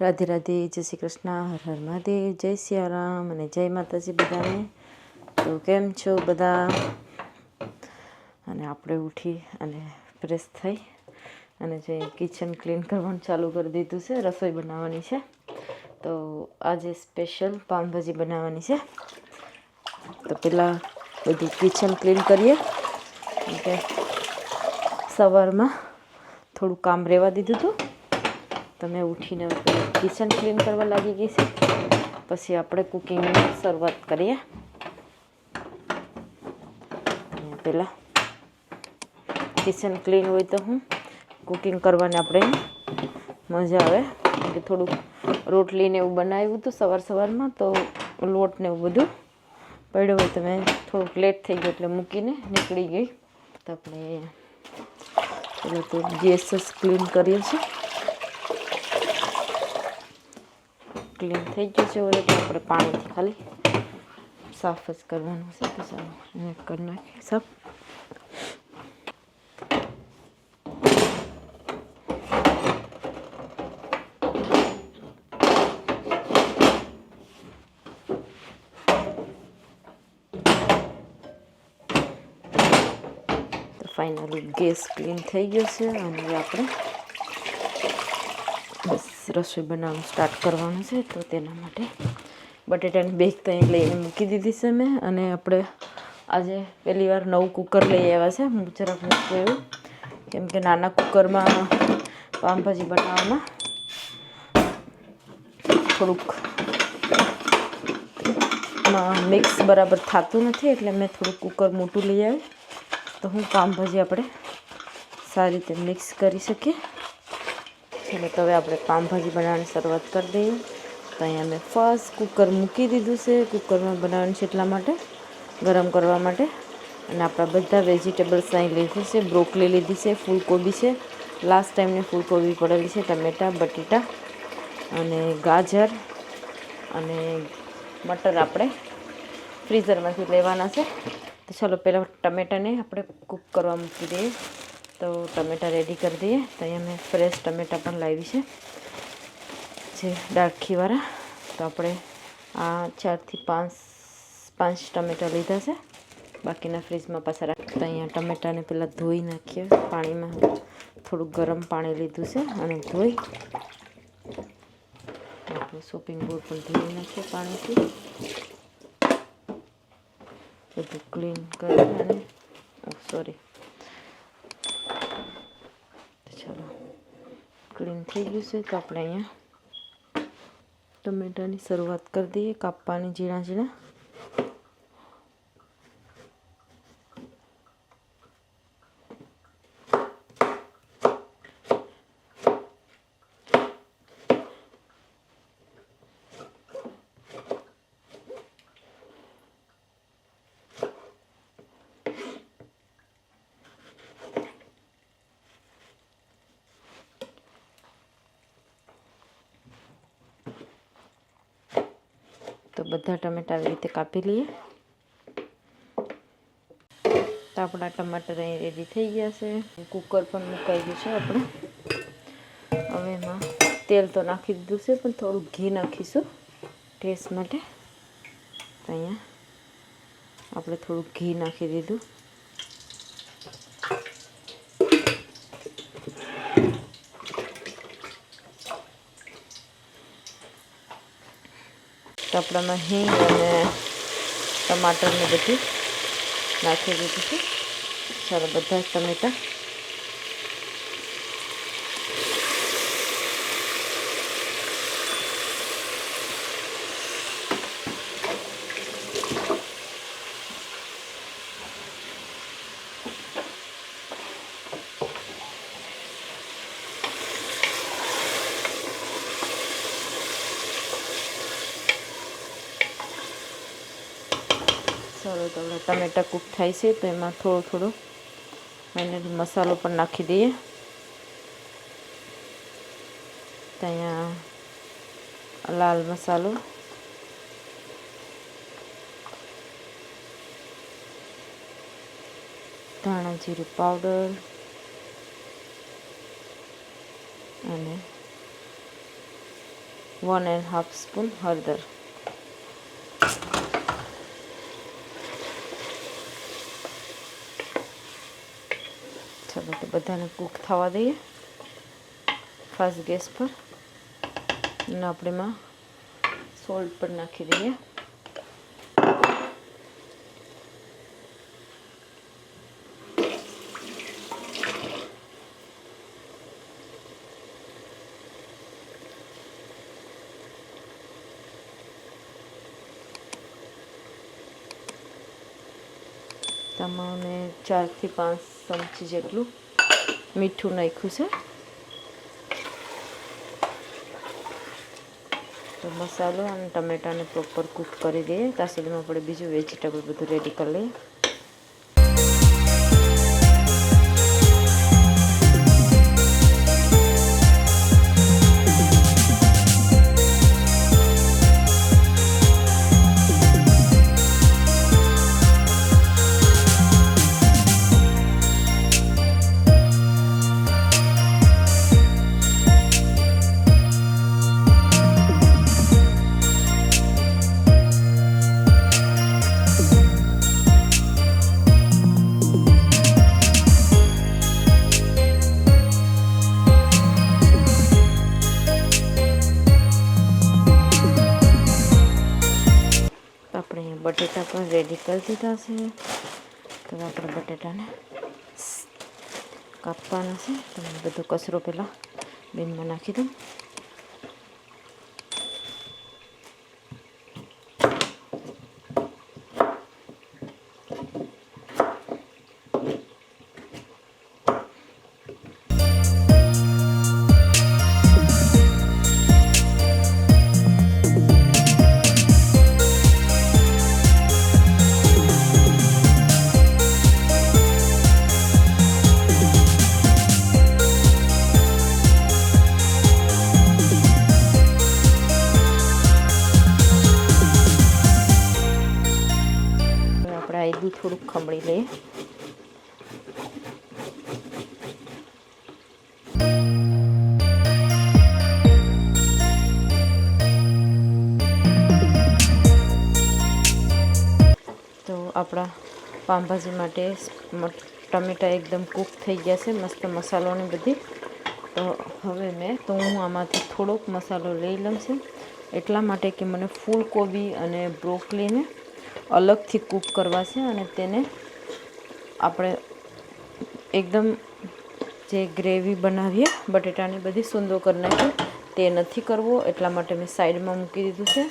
રાધે રાધે, જય શ્રી કૃષ્ણ, હર હર મહાદેવ, જય સિયારામ અને જય માતાજી બધાને. તો કેમ છો બધા? અને આપણે ઉઠી અને ફ્રેશ થઈ અને જે કિચન ક્લીન કરવાનું ચાલુ કરી દીધું છે, રસોઈ બનાવવાની છે. તો આજે સ્પેશિયલ પાઉંભાજી બનાવવાની છે. તો પહેલાં બધું કિચન ક્લીન કરીએ. કે સવારમાં થોડું કામ રહેવા દીધું હતું. તમે ઉઠીને કિચન ક્લીન કરવા લાગી ગઈ છે. પછી આપણે કુકિંગની શરૂઆત કરીએ. પહેલાં કિચન ક્લીન હોય તો હું કુકિંગ કરવાની આપણે મજા આવે. કે થોડુંક રોટલીને એવું બનાવ્યું હતું સવાર સવારમાં તો લોટને એવું બધું પડ્યું હોય તો મેં થોડુંક લેટ થઈ ગયું એટલે મૂકીને નીકળી ગઈ. તો આપણે પહેલાં તો ગેસ ક્લીન કરીએ છીએ. ક્લીન થઈ ગયું છે ઓલરેડી આપણે પાણીથી ખાલી સાફ જ કરવાનું છે, તો ચાલો એને કરી નાખીએ સાફ. ફાઇનલી ગેસ ક્લીન થઈ ગયો છે, અને આપણે રસોઈ બનાવવાનું સ્ટાર્ટ કરવાનું છે, તો તેના માટે બટેટાની બેગ ત્યાં લઈને મૂકી દીધી છે મેં અને આપણે આજે પહેલી વાર નવું કુકર લઈ આવ્યા છે. હું જરાક મૂકું એવું કેમ કે નાના કુકરમાં પાઉંભાજી બનાવવામાં થોડુંક મિક્સ બરાબર થતું નથી, એટલે મેં થોડુંક કુકર મોટું લઈ આવ્યું. તો હું પાઉંભાજી આપણે સારી રીતે મિક્સ કરી શકીએ. ચાલો તો હવે આપણે પાઉંભાજી બનાવવાની શરૂઆત કરી દઈએ. તો અહીંયા મેં ફર્સ્ટ કુકર મૂકી દીધું છે. કુકરમાં બનાવવાનું છે એટલા માટે, ગરમ કરવા માટે. અને આપણા બધા વેજીટેબલ્સ અહીં લીધું છે. બ્રોકલી લીધી છે, ફૂલકોબી છે. લાસ્ટ ટાઈમની ફૂલકોબી પડેલી છે, ટમેટાં, બટેટા અને ગાજર અને મટર આપણે ફ્રીઝરમાંથી લેવાના છે. તો ચાલો, પહેલાં ટમેટાને આપણે કૂક કરવા મૂકી દઈએ. તો ટમેટા રેડી કરી દઈએ. તો અહીંયા મેં ફ્રેશ ટમેટા પણ લાવી છે. જે ડાળખીવાળા. તો આપણે આ ચારથી પાંચ પાંચ ટમેટા લીધા છે. બાકીના ફ્રીજમાં પાછા રાખ અહીંયા ટમેટાને પહેલાં ધોઈ નાખીએ. પાણીમાં થોડું ગરમ પાણી લીધું છે અને ધોઈ આપણે શોપિંગ બોર્ડ પણ ધોઈ નાખીએ પાણીથી. બધું ક્લીન કરી અને સોરી ચાલો ક્લીન થઈ ગયું છે તો આપણે અહીંયા ટમેટાની શરૂઆત કરી દઈએ કાપવાની ઝીણા ઝીણા. તો બધા ટમેટા આવી રીતે કાપી લઈએ. તો આપણા ટમાટર અહીં રેડી થઈ ગયા છે. કુકર પણ મુકાઈ ગયું છે આપણે. હવે એમાં તેલ તો નાખી દીધું છે, પણ થોડું ઘી નાખીશું ટેસ્ટ માટે. અહીંયા આપણે થોડું ઘી નાખી દીધું. આપણામાં હિંગ અને ટમાટરને બધું નાખી દીધું છે. ચાલો બધા જ ટમેટાં ચાલો તો આપણે ટમેટા કૂક થાય છે, તો એમાં થોડો થોડો ફાઇનલી મસાલો પણ નાખી દઈએ. તો અહીંયા લાલ મસાલો. ધાણા જીરું પાવડર. અને વન એન્ડ હાફ સ્પૂન હળદર. બધાને કૂક થવા દઈએ. ફાસ્ટ ગેસ પર. અને આપણે એમાં સોલ્ટ પણ નાખી દઈએ. તમને ચારથી પાંચ ચમચી જેટલું મીઠું નાખ્યું છે. તો મસાલો અને ટમેટાને પ્રોપર કૂક કરી દઈએ. ત્યાં સુધીમાં આપણે બીજું વેજીટેબલ બધું રેડી કરી લઈએ. બટેટા પણ રેડી કરી દીધા છે. તો આપણે બટેટાને કાપવાના છે. તમે બધો કચરો પહેલાં બીનમાં નાખી દઉં. પાઉંભાજી માટે ટમેટાં એકદમ કૂક થઈ ગયા છે, મસ્ત મસાલોની બધી. તો હવે મેં તો હું આમાંથી થોડોક મસાલો લઈ લઉં છું. એટલા માટે કે મને ફૂલકોબી અને બ્રોકલીને અલગથી કૂક કરવા છે અને તેને આપણે એકદમ જે ગ્રેવી બનાવીએ, બટેટાની બધી સુંદો કરી નાખીએ તે નથી કરવો. એટલા માટે મેં સાઈડમાં મૂકી દીધું છે.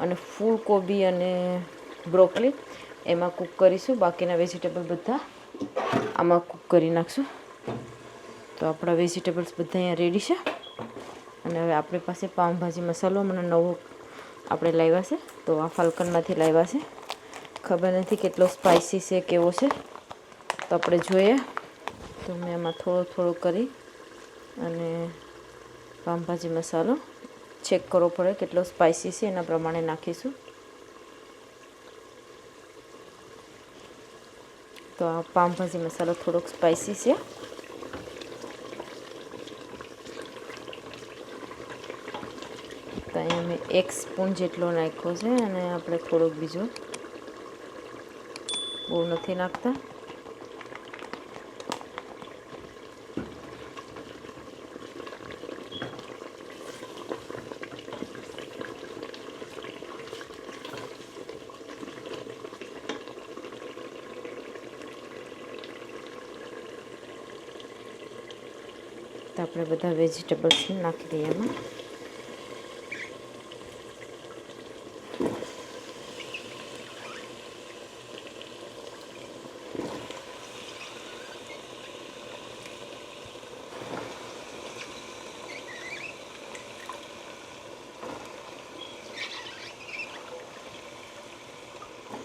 અને ફૂલકોબી અને બ્રોકલી એમાં કૂક કરીશું. બાકીના વેજીટેબલ બધા આમાં કૂક કરી નાખશું. તો આપણા વેજીટેબલ્સ બધા અહીંયા રેડી છે. અને હવે આપણી પાસે પાઉંભાજી મસાલો મને નવો આપણે લાવ્યા છે. તો આ ફાલ્કનમાંથી લાવ્યા છે. ખબર નથી કેટલો સ્પાઇસી છે, કેવો છે. તો આપણે જોઈએ. તો મેં એમાં થોડો થોડો કરી અને પાઉંભાજી મસાલો. ચેક કરવો પડે કેટલો સ્પાઇસી છે, એના પ્રમાણે નાખીશું. તો આ પાઉંભાજી મસાલો થોડોક સ્પાઇસી છે તો અહીંયા મેં એક સ્પૂન જેટલો નાખ્યો છે અને આપણે થોડોક બીજો બહુ નથી નાખતા તો આપણે બધા વેજીટેબલ્સ નાખી દઈએ એમાં.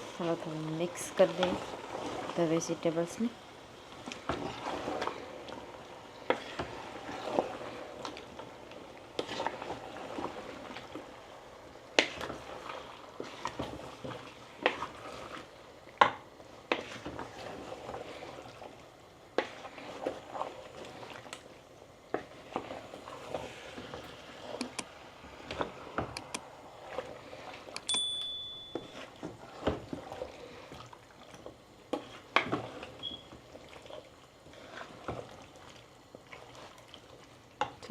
થોડા થોડું મિક્સ કરી દઈએ બધા વેજીટેબલ્સને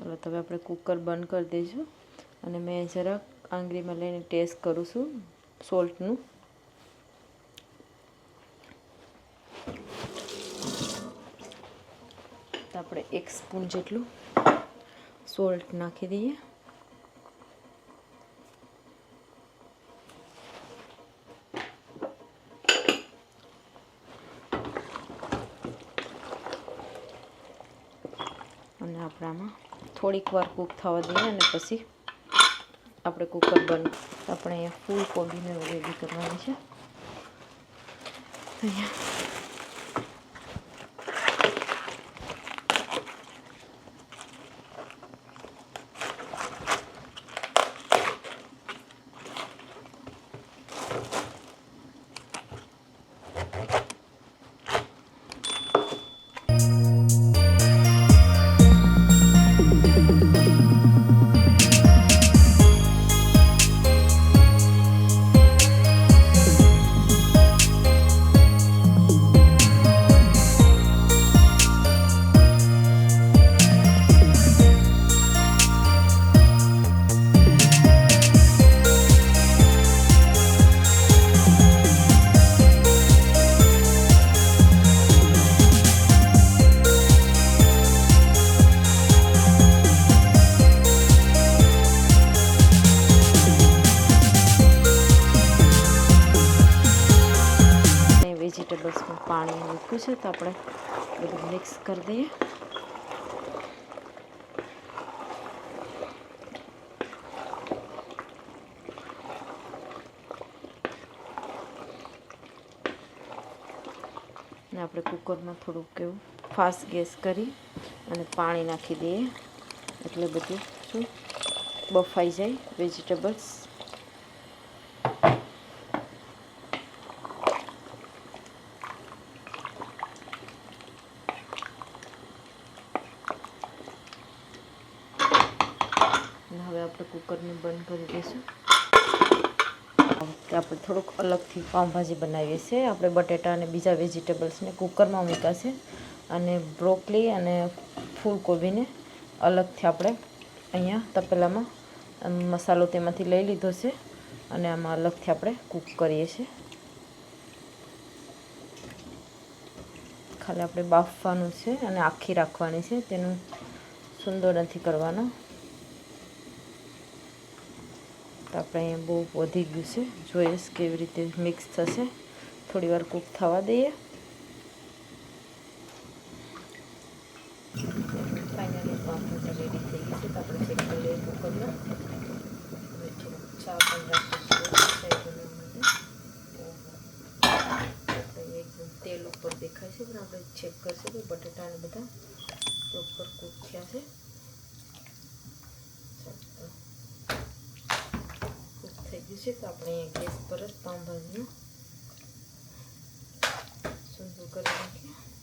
ચાલો હવે આપણે કુકર બંધ કરી દઈશું અને મેં જરાક આંગળીમાં લઈને ટેસ્ટ કરું છું સોલ્ટનું. તો આપણે એક સ્પૂન જેટલું સોલ્ટ નાખી દઈએ. અને આપણે આમાં થોડીક વાર કૂક થવા દઈએ અને પછી આપણે કુકર બંધ આપણે અહીંયા ફૂલ કોબીને રેડી કરવાની છે. અહીંયા. આપણે બધું મિક્સ કરી દઈએ. ને આપણે કુકરમાં થોડુંક એવું ફાસ્ટ ગેસ કરી અને પાણી નાખી દઈએ. એટલે બધું શું બફાઈ જાય, વેજીટેબલ્સ અને હવે આપણે કુકરને બંધ કરી દઈશું કે આપણે થોડુંક અલગથી પાઉંભાજી બનાવીએ છીએ. આપણે બટેટા અને બીજા વેજીટેબલ્સને કુકરમાં મૂક્યા છે અને બ્રોકલી અને ફૂલકોબીને અલગથી આપણે અહીંયા તપેલામાં મસાલો તેમાંથી લઈ લીધો છે અને આમાં અલગથી આપણે કૂક કરીએ છીએ. ખાલી આપણે બાફવાનું છે અને આખી રાખવાની છે. તેનું સુંદર નથી કરવાનો. તો આપણે અહીંયા બહુ વધી ગયું છે. જોઈશ કેવી રીતે મિક્સ થશે. થોડી વાર કૂક થવા દઈએ. ફાઇનલી રેડી થઈ ગયું છે. આપણે કરી લઈએ કુકરમાં ચા પણ રાખીશું. તેલ ઉપર દેખાય છે, પણ આપણે ચેક કરશું કે બટેટા બધા પ્રોપર કૂક થયા છે. ગયું છે તો આપણે ગેસ પર જ નાખીએ.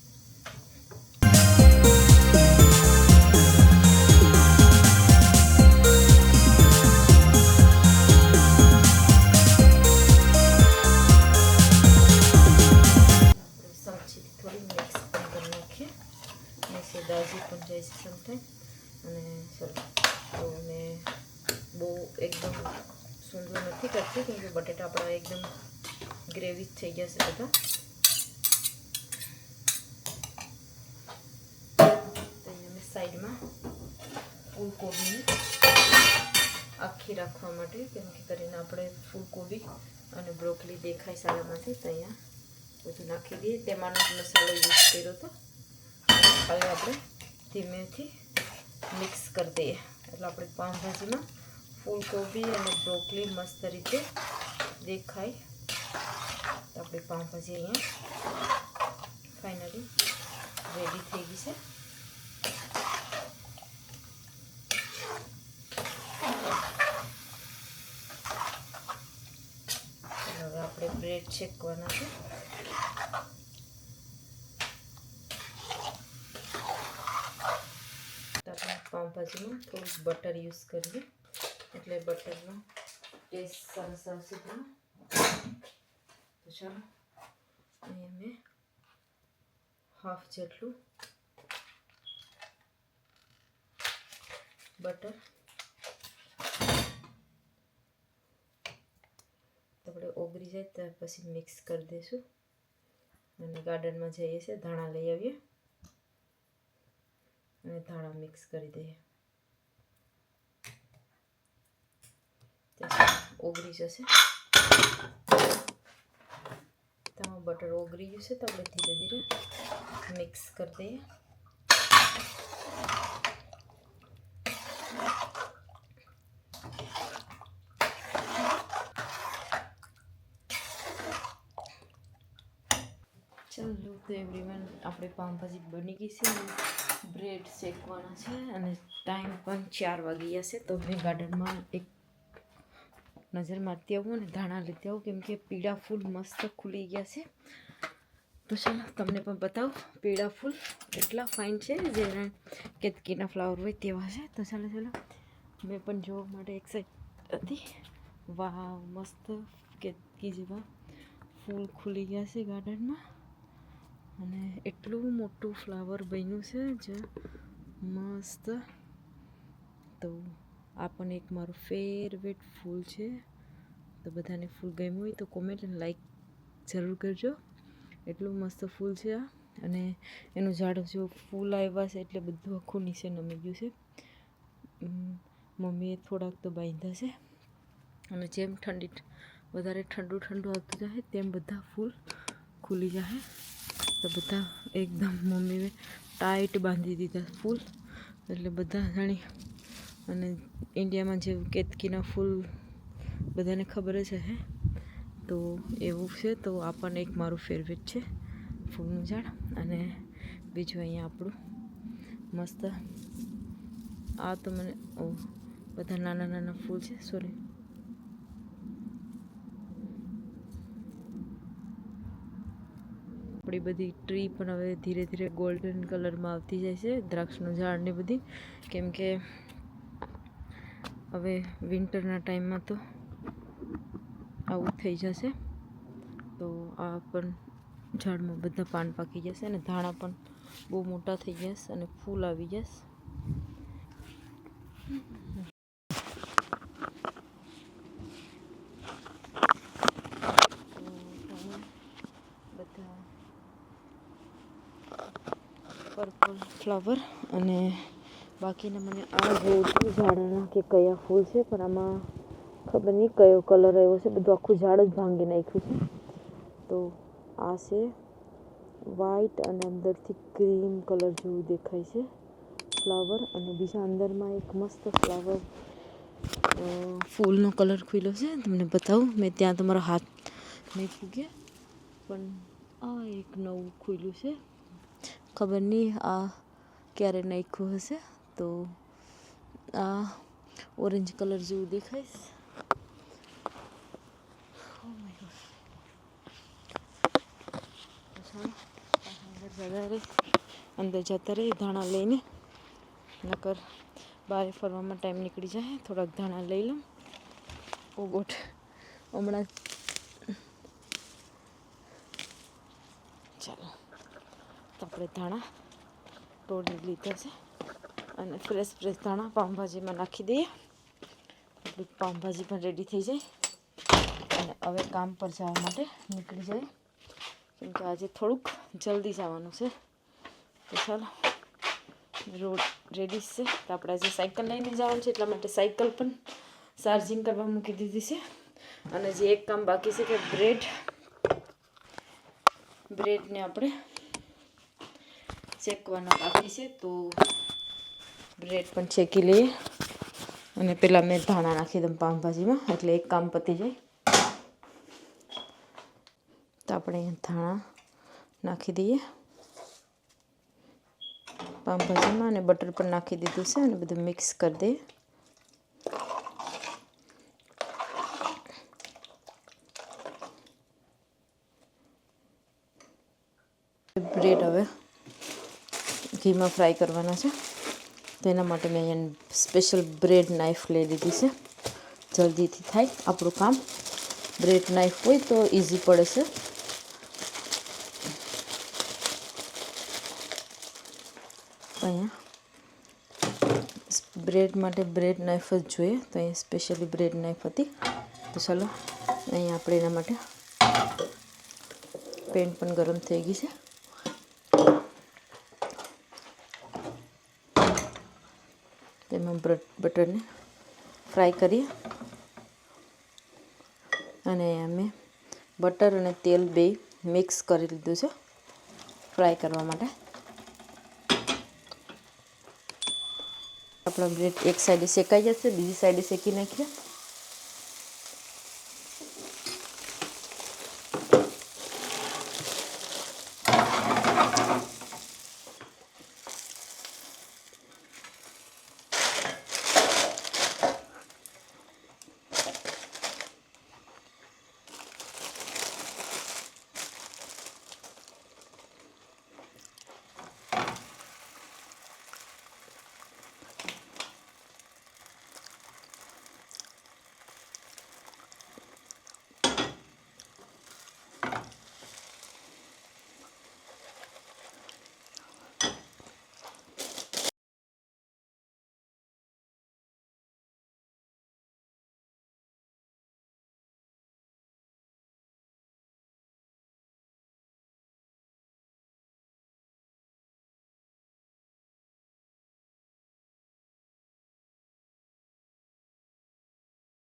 બટેટા આપણા એકદમ ગ્રેવી થઈ છે બધા. તો અહીંયા મેં સાઈડમાં ફૂલકોબી આખી રાખવા માટે, કેમ કે કરીને આપણે ફૂલકોબી અને બ્રોકલી દેખાય સારામાંથી, તો અહીંયા બધું નાખી દઈએ. તેમાંનો મસાલો યુઝ કર્યો હતો હવે આપણે ધીમેથી મિક્સ કરી દઈએ. એટલે આપણે પાઉંભાજીમાં ફૂલકોબી અને બ્રોકલી મસ્ત રીતે દેખાય. તો આપણી પાઉંભાજી અહીંયા. ફાઇનલી રેડી થઈ ગઈ છે. હવે આપણે બ્રેડ શેકવાના છે. પાઉંભાજીમાં થોડુંક બટર યુઝ કરીએ. એટલે બટરનો ટેસ્ટ સરસ આવશે તેમાં તો ચાલો અહીંયા મેં હાફ જેટલું બટર આપણે ઓગળી જાય ત્યાર પછી મિક્સ કરી દઈશું. અને ગાર્ડનમાં જઈએ છીએ, ધાણા લઈ આવીએ. અને ધાણા મિક્સ કરી દઈએ ત્યાં ઓગળી જશે. તમારું બટર ઓગળી છે તો આપણે ધીરે ધીરે મિક્સ કરી દઈએ. ચાલો તો એવરીવન આપણે પાઉંભાજી બની ગઈ છે. બ્રેડ શેકવાના છે અને ટાઈમ પણ ચાર વાગી છે તો મેં ગાર્ડનમાં એક નજર મારતી આવું અને ધાણા લેતી આવું કેમ કે પીળા ફૂલ મસ્ત ખુલી ગયા છે. તો ચાલો, તમને પણ બતાવું, પીળા ફૂલ એટલા ફાઇન છે જેના કેતકીના ફ્લાવર હોય તેવા છે. તો ચાલો ચાલો, મેં પણ જોવા માટે એક્સાઇટ હતી. વાહ મસ્ત કેતકી જેવા ફૂલ ખુલી ગયા છે ગાર્ડનમાં. અને એટલું મોટું ફ્લાવર બન્યું છે, જે મસ્ત. તો આ પણ એક મારું ફેવરેટ ફૂલ છે. તો બધાને ફૂલ ગમ્યું હોય તો કોમેન્ટ અને લાઈક જરૂર કરજો. એટલું મસ્ત ફૂલ છે આ. અને એનું ઝાડ જો ફૂલ આવ્યા છે એટલે બધું આખું નીચે નમી ગયું છે. મમ્મીએ થોડાક તો બાંધ્યા છે. અને જેમ ઠંડી વધારે ઠંડુ ઠંડુ આવતું જાય તેમ બધા ફૂલ ખુલી જાય તો બધા એકદમ મમ્મીએ ટાઈટ બાંધી દીધા ફૂલ. એટલે બધા જાણી અને ઇન્ડિયામાં જે કેતકીના ફૂલ બધાને ખબર જ હે. તો એવું છે, તો આ પણ એક મારું ફેવરેટ છે ફૂલનું ઝાડ. અને બીજું અહીંયા આપણું મસ્ત આ તો મને, ઓ, બધા નાના નાના ફૂલ છે સોરી આપણી બધી ટ્રી પણ હવે ધીરે ધીરે ગોલ્ડન કલરમાં આવતી જાય છે, દ્રાક્ષનું ઝાડ ને બધી. કેમ કે હવે વિન્ટરના ટાઈમમાં તો આવું થઈ જશે. તો આ પણ ઝાડમાં બધા પાન પાકી જશે અને ધાણા પણ બહુ મોટા થઈ જશે અને ફૂલ આવી જશે. બધા પર્પલ ફ્લાવર અને બાકીના મને આ જોઉં છું ઝાડના કે કયા ફૂલ છે, પણ આમાં ખબર નહીં કયો કલર આવ્યો છે. બધું આખું ઝાડ જ ભાંગી નાખ્યું છે. તો આ છે વ્હાઈટ અને અંદરથી ક્રીમ કલર જેવું દેખાય છે. ફ્લાવર અને બીજા અંદરમાં એક મસ્ત ફ્લાવર ફૂલનો કલર ખુલ્યો છે. તમને બતાવું. મેં ત્યાં તમારો હાથ નહીં ફૂગ્યા, પણ આ એક નવું ખુલ્યું છે. ખબર નહીં આ ક્યારે નાખ્યું હશે. તો, આ ઓરેન્જ કલર જેવું દેખાય. છે. Oh અંદર જતા રહી ધાણા લઈને. નકર બહાર ફરવામાં ટાઈમ નીકળી જાય, થોડાક ધાણા લઈ લઉં. ગોઠ હમણાં ચાલો, તો આપણે ધાણા તોડી લીધા છે. અને ફ્રેશ ફ્રેશ ધાણા પાઉંભાજીમાં નાખી દઈએ. પાઉંભાજી પણ રેડી થઈ જાય. અને હવે કામ પર જવા માટે નીકળી જાય કેમ કે આજે થોડુંક જલ્દી જવાનું છે. તો ચાલો, રોડ રેડી છે. તો આપણે આજે સાયકલ લઈને જવાનું છે, એટલા માટે સાયકલ પણ ચાર્જિંગ કરવા મૂકી દીધી છે. અને જે એક કામ બાકી છે કે બ્રેડ બ્રેડને આપણે શેકવાના બાકી છે. તો બ્રેડ પણ શેકી લઈએ. અને પેલા મેં ધાણા નાખી દઉં પાઉંભાજીમાં એટલે એક કામ પતી જાય. તો આપણે ધાણા નાખી દઈએ. પાઉંભાજીમાં અને બટર પણ નાખી દીધું છે અને બધું મિક્સ કરી દઈએ. બ્રેડ હવે ઘીમાં ફ્રાય કરવાના છે. તેના માટે મેં અહીંયા સ્પેશિયલ બ્રેડ નાઇફ લઈ લીધી છે. જલ્દીથી થાય આપણું કામ. બ્રેડ નાઇફ હોય તો ઇઝી પડે છે. અહીંયા બ્રેડ માટે બ્રેડ નાઇફ જ જોઈએ. તો અહીંયા સ્પેશિયલી બ્રેડ નાઇફ હતી. તો ચાલો, અહીંયા આપણે એના માટે પેન પણ ગરમ થઈ ગઈ છે. બ્રેડ બટરને ફ્રાય કરીએ. અને અમે બટર અને તેલ બે મિક્સ કરી લીધું છે ફ્રાય કરવા માટે. આપણો બ્રેડ એક સાઈડે શેકાઈ જશે, બીજી સાઈડે શેકી નાખીએ.